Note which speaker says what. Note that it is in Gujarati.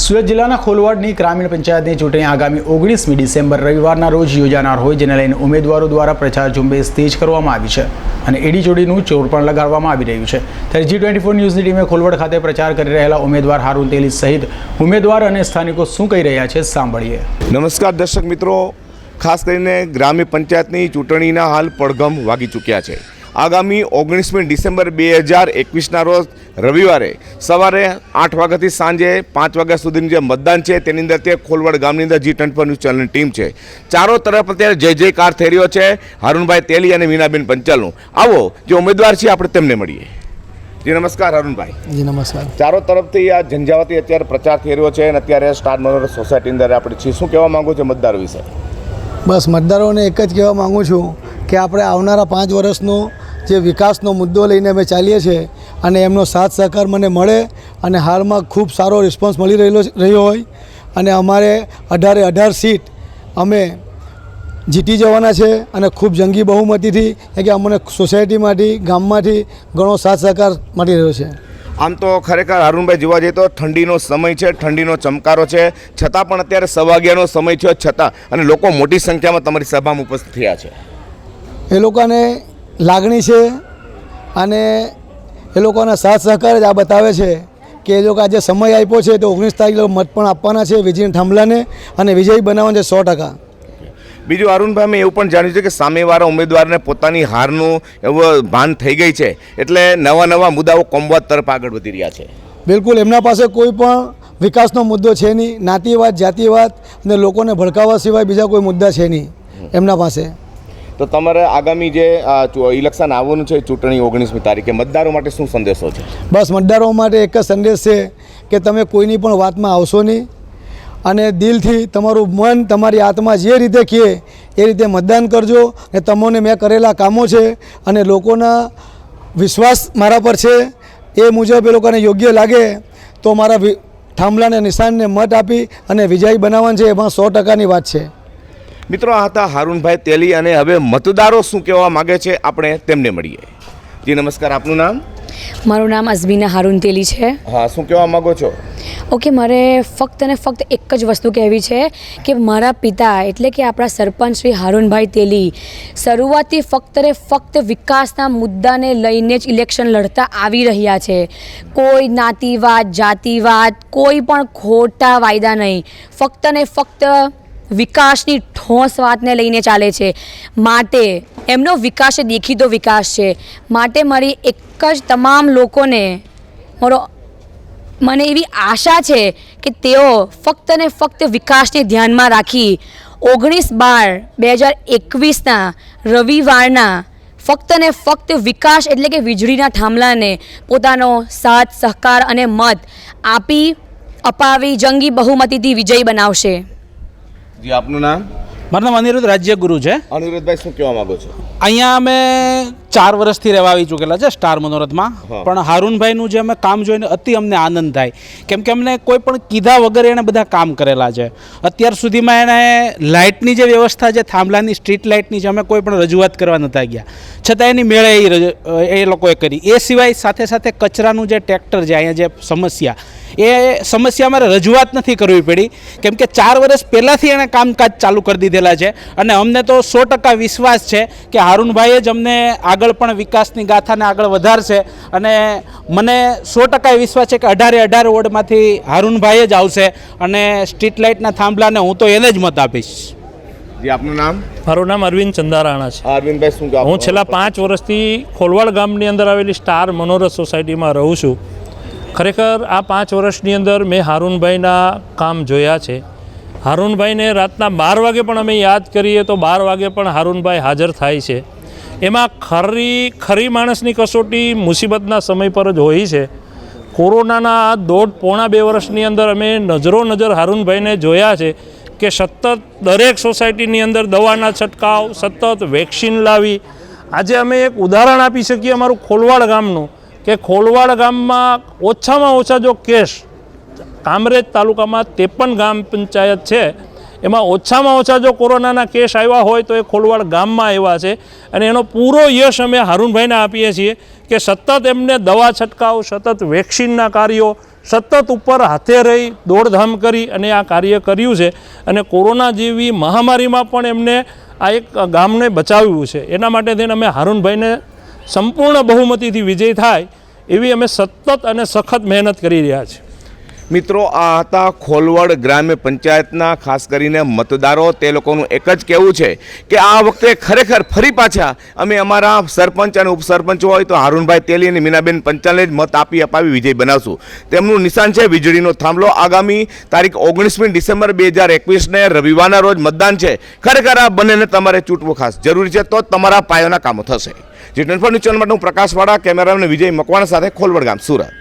Speaker 1: સુરત જિલ્લાના ખોલવાડની ગ્રામીણ પંચાયતની ચૂંટણી આગામી ઓગણીસમી ડિસેમ્બર રવિવારના રોજ યોજાનાર હોય જેને લઈને ઉમેદવારો દ્વારા પ્રચાર ઝુંબેશ તેજ કરવામાં આવી છે અને એડીચોડીનું ચોર પણ લગાડવામાં આવી રહ્યું છે. ત્યારે જી ટ્વેન્ટી ફોર ન્યૂઝની ટીમે ખોલવડ ખાતે પ્રચાર કરી રહેલા ઉમેદવાર હારૂન તેલી સહિત ઉમેદવાર અને સ્થાનિકો શું કહી રહ્યા છે સાંભળીએ.
Speaker 2: નમસ્કાર દર્શક મિત્રો. ખાસ કરીને ગ્રામ્ય પંચાયતની ચૂંટણીના હાલ પડઘમ વાગી ચૂક્યા છે. આગામી ઓગણીસમી ડિસેમ્બર બે હજાર એકવીસના રોજ રવિવારે સવારે આઠ વાગ્યાથી સાંજે પાંચ વાગ્યા સુધીનું જે મતદાન છે તેની અંદર તે ખોલવડ ગામની અંદર જી ટ્વેન્ટી ન્યૂઝ ચેનલની ટીમ છે. ચારો તરફ અત્યારે જય જયકાર થઈ રહ્યો છે હરુણભાઈ તેલી અને મીનાબેન પંચાલનું. આવો જે ઉમેદવાર છે આપણે તેમને મળીએ. જી નમસ્કાર અરુણભાઈ
Speaker 3: જી નમસ્કાર.
Speaker 2: ચારો તરફથી આ ઝંઝાવાતી અત્યારે પ્રચાર થઈ રહ્યો છે અને અત્યારે સ્ટાર મનોરથ સોસાયટી અંદર આપણે છીએ. શું કહેવા માંગુ છો મતદારો વિશે?
Speaker 3: બસ મતદારોને એક જ કહેવા માગું છું કે આપણે આવનારા પાંચ વર્ષનો જે વિકાસનો મુદ્દો લઈને અમે ચાલીએ છીએ અને એમનો સાથ સહકાર મને મળે અને હાલમાં ખૂબ સારો રિસ્પોન્સ મળી રહેલો રહ્યો હોય. અને અમારે અઢારે અઢાર સીટ અમે જીતી જવાના છે અને ખૂબ જંગી બહુમતીથી કે અમને સોસાયટીમાંથી ગામમાંથી ઘણો સાથ સહકાર મળી રહ્યો છે.
Speaker 2: આમ તો ખરેખર અરુણભાઈ જોવા જઈએ તો ઠંડીનો સમય છે ઠંડીનો ચમકારો છે છતાં પણ અત્યારે સવાગ્યાનો સમય છે છતાં. અને લોકો મોટી સંખ્યામાં તમારી સભામાં ઉપસ્થિત થયા છે.
Speaker 3: એ લોકોને લાગણી છે અને એ લોકોના સાથ સહકાર જ આ બતાવે છે કે એ લોકો આજે સમય આપ્યો છે તો ઓગણીસ તારીખ લોકો મત પણ આપવાના છે વિજય થાંભલાને અને વિજય બનાવવાનો છે સો ટકા.
Speaker 2: બીજું અરુણભાઈ મેં એવું પણ જાણ્યું છે કે સામેવાળા ઉમેદવારને પોતાની હારનું એવું ભાન થઈ ગઈ છે એટલે નવા નવા મુદ્દાઓ કોમવાદ તરફ આગળ વધી રહ્યા છે.
Speaker 3: બિલકુલ એમના પાસે કોઈ પણ વિકાસનો મુદ્દો છે નહીં નાતિવાદ જાતિવાદ અને લોકોને ભડકાવવા સિવાય બીજા કોઈ મુદ્દા છે નહીં એમના પાસે.
Speaker 2: તો તમારે આગામી જે ઇલેક્શન આવવાનું છે, ચૂંટણી ઓગણીસમી તારીખે, મતદારો માટે શું સંદેશો છે?
Speaker 3: બસ, મતદારો માટે એક જ સંદેશ છે કે તમે કોઈની પણ વાતમાં આવશો નહીં અને દિલથી તમારું મન, તમારી આત્મા જે રીતે કહે, એ રીતે મતદાન કરજો અને તમને મેં કરેલા કામો છે અને લોકોના વિશ્વાસ મારા પર છે. એ મુજબ એ લોકોને યોગ્ય લાગે તો મારા થાંભલાને, નિશાનને મત આપી અને વિજયી બનાવવાનું છે. એમાં સો ટકાની વાત છે.
Speaker 2: મિત્રો આ હતા હારુનભાઈ તેલી અને હવે મતદારો શું કહેવા માગે છે આપણે તેમને મળીએ. જી નમસ્કાર. આપનું નામ?
Speaker 4: મારું નામ અઝમીના હારૂન તેલી છે.
Speaker 2: હા શું કહેવા માગો છો?
Speaker 4: ઓકે મારે ફક્ત અને ફક્ત એક જ વસ્તુ કહેવી છે કે મારા પિતા એટલે કે આપણા સરપંચ શ્રી હારૂનભાઈ તેલી શરૂઆતથી ફક્ત ને ફક્ત વિકાસના મુદ્દાને લઈને જ ઇલેક્શન લડતા આવી રહ્યા છે. કોઈ જ્ઞાતિવાદ જાતિવાદ કોઈ પણ ખોટા વાયદા નહીં. ફક્ત ને ફક્ત વિકાસની ઠોસ વાતને લઈને ચાલે છે. માટે એમનો વિકાસ એ દેખીતો વિકાસ છે. માટે મારી એક જ તમામ લોકોને મારો મને એવી આશા છે કે તેઓ ફક્ત ને ફક્ત વિકાસને ધ્યાનમાં રાખી ઓગણીસ બાર બે હજાર એકવીસના રવિવારના ફક્ત ને ફક્ત વિકાસ એટલે કે વીજળીના થાંભલાને પોતાનો સાથ, સહકાર અને મત આપી અપાવી જંગી બહુમતીથી વિજય બનાવશે.
Speaker 2: જી આપનું નામ?
Speaker 5: મારું નામ અનિરુદ્ધ રાજ્યગુરુ છે.
Speaker 2: અનિરુદ્ધભાઈ શું કહેવા માંગો છો?
Speaker 5: અહીંયા અમે ચાર વર્ષથી રહેવા આવી ચૂકેલા છે સ્ટાર મનોરથમાં. પણ હારૂનભાઈનું જે અમે કામ જોઈને અતિ અમને આનંદ થાય. કેમ કે અમને કોઈ પણ કીધા વગર એણે બધા કામ કરેલા છે. અત્યાર સુધીમાં એણે લાઇટની જે વ્યવસ્થા છે થાંભલાની સ્ટ્રીટ લાઇટની છે અમે કોઈ પણ રજૂઆત કરવા નહોતા ગયા. છતાં એની મેળે એ એ લોકોએ કરી. એ સિવાય સાથે સાથે કચરાનું જે ટ્રેક્ટર છે અહીંયા જે સમસ્યા એ સમસ્યા અમારે રજૂઆત નથી કરવી પડી. કેમ કે ચાર વર્ષ પહેલાંથી એણે કામકાજ ચાલુ કરી દીધેલા છે. અને અમને તો સો ટકા વિશ્વાસ છે કે હારૂનભાઈએ જ અમને આગળ પણ વિકાસની ગાથાને આગળ વધારશે અને મને સો ટકા એ વિશ્વાસ છે કે અઢારે અઢાર વોર્ડમાંથી હારૂનભાઈ જ આવશે અને સ્ટ્રીટ લાઇટના થાંભલાને હું તો એને જ મત આપીશ.
Speaker 2: જી આપનું નામ?
Speaker 6: મારું નામ અરવિંદ ચંદારાણા છે.
Speaker 2: અરવિંદભાઈ શું
Speaker 6: હું છેલ્લા પાંચ વર્ષથી ખોલવાડ ગામની અંદર આવેલી સ્ટાર મનોરથ સોસાયટીમાં રહું છું. ખરેખર આ પાંચ વર્ષની અંદર મેં હારૂનભાઈના કામ જોયા છે. હારૂનભાઈને રાતના બાર વાગે પણ અમે યાદ કરીએ તો બાર વાગે પણ હારૂનભાઈ હાજર થાય છે. એમાં ખરી ખરી માણસની કસોટી મુસીબતના સમય પર જ હોય છે. કોરોનાના દોઢ પોણા બે વર્ષની અંદર અમે નજરો નજર હારૂનભાઈને જોયા છે કે સતત દરેક સોસાયટીની અંદર દવાના છંટકાવ, સતત વેક્સિન લાવી. આજે અમે એક ઉદાહરણ આપી શકીએ અમારું ખોલવાડ ગામનું, કે ખોલવાડ ગામમાં ઓછામાં ઓછા જો કેસ, કામરેજ તાલુકામાં ત્રેપન ગ્રામ પંચાયત છે એમાં ઓછામાં ઓછા જો કોરોનાના કેસ આવ્યા હોય તો એ ખોલવાડ ગામમાં આવ્યા છે. અને એનો પૂરો યશ અમે હારૂનભાઈને આપીએ છીએ કે સતત એમને દવા છંટકાવ, સતત વેક્સિનના કાર્યો, સતત ઉપર હાથે રહી દોડધામ કરી અને આ કાર્ય કર્યું છે. અને કોરોના જેવી મહામારીમાં પણ એમને આ એક ગામને બચાવ્યું છે. એના માટે થઈને અમે હારૂનભાઈને સંપૂર્ણ બહુમતીથી વિજય થાય એવી અમે સતત અને સખત મહેનત કરી રહ્યા છીએ.
Speaker 2: મિત્રો, આ હતા ખોલવડ ગ્રામ્ય પંચાયતના, ખાસ કરીને મતદારો. તે લોકોનું એક જ કહેવું છે કે આ વખતે ખરેખર ફરી પાછા અમે અમારા સરપંચ અને ઉપસરપંચ હોય તો હારૂનભાઈ તેલી અને મીનાબેન પંચાલને જ મત આપી, અપાવી, વિજય બનાવશું. તેમનું નિશાન છે વીજળીનો થાંભલો. આગામી તારીખ ઓગણીસમી ડિસેમ્બર બે હજાર એકવીસને રવિવારના રોજ મતદાન છે. ખરેખર આ બંનેને તમારે ચૂંટવું ખાસ જરૂરી છે તો તમારા પાયોના કામો થશે. જે ટ્વેન્ટી ફોર ન્યૂઝ ચેનલ માટે હું પ્રકાશવાળા કેમેરામેન વિજય મકવાણા સાથે ખોલવડ ગામ, સુરત.